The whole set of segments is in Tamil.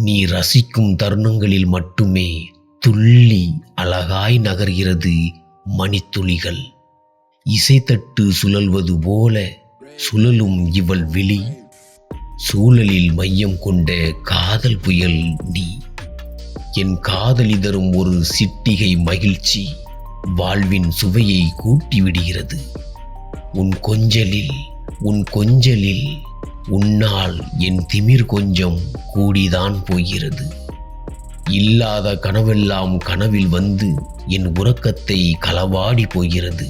நீ ரசிக்கும் தருணங்களில் மட்டுமே துள்ளி அழகாய் நகர்கிறது மணித்துளிகள். இசைத்தட்டு சுழல்வது போல சுழலும் இவள் விழி. சூழலில் மையம் கொண்ட காதல் புயல் நீ. என் காதலி தரும் ஒரு சிட்டிகை மகிழ்ச்சி வாழ்வின் சுவையை கூட்டி விடுகிறது உன் கொஞ்சலில் உன் கொஞ்சலில் உன்னால் என் திமிர் கொஞ்சம் கூடிதான் போகிறது. இல்லாத கனவெல்லாம் கனவில் வந்து என் உறக்கத்தை களவாடி போகிறது.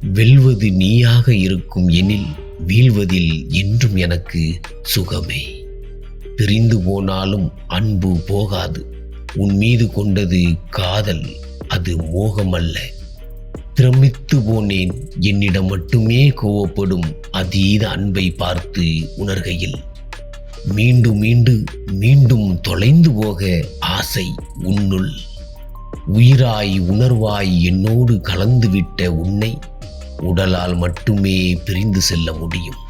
வெல்வது நீயாக இருக்கும் எனில் வீழ்வதில் என்றும் எனக்கு சுகமே. பிரிந்து போனாலும் அன்பு போகாது. உன் மீது கொண்டது காதல் அது மோகமல்ல. பிரமித்து போனேன். என்னிடம் மட்டுமே கோவப்படும் அதீத அன்பை பார்த்து உணர்கையில் மீண்டும் மீண்டு மீண்டும் தொலைந்து போக ஆசை உன்னுள். உயிராய் உணர்வாய் என்னோடு கலந்துவிட்ட உன்னை உடலால் மட்டுமே பிரிந்து செல்ல முடியும்.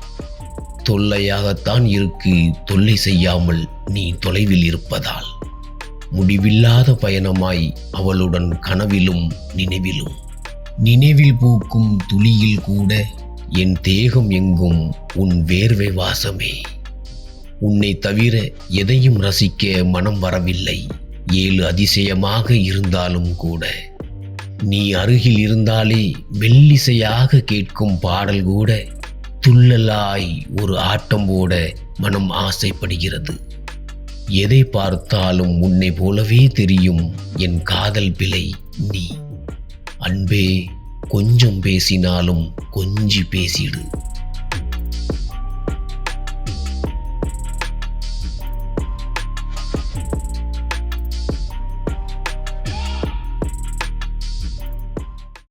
தொல்லையாகத்தான் இருக்கு தொல்லை செய்யாமல் நீ தொலைவில் இருப்பதால். முடிவில்லாத பயணமாய் அவளுடன் கனவிலும் நினைவிலும். நினைவில் பூக்கும் துளியில் கூட என் தேகம் எங்கும் உன் வேர்வை வாசமே. உன்னை தவிர எதையும் ரசிக்க மனம் வரவில்லை. ஏழு அதிசயமாக இருந்தாலும் கூட. நீ அருகில் இருந்தாலே மெல்லிசையாக கேட்கும் பாடல் கூட துள்ளலாய் ஒரு ஆட்டம் போட மனம் ஆசைப்படுகிறது. எதை பார்த்தாலும் உன்னை போலவே தெரியும் என் காதல் பிழை நீ. அன்பே கொஞ்சம் பேசினாலும் கொஞ்சி பேசிடு.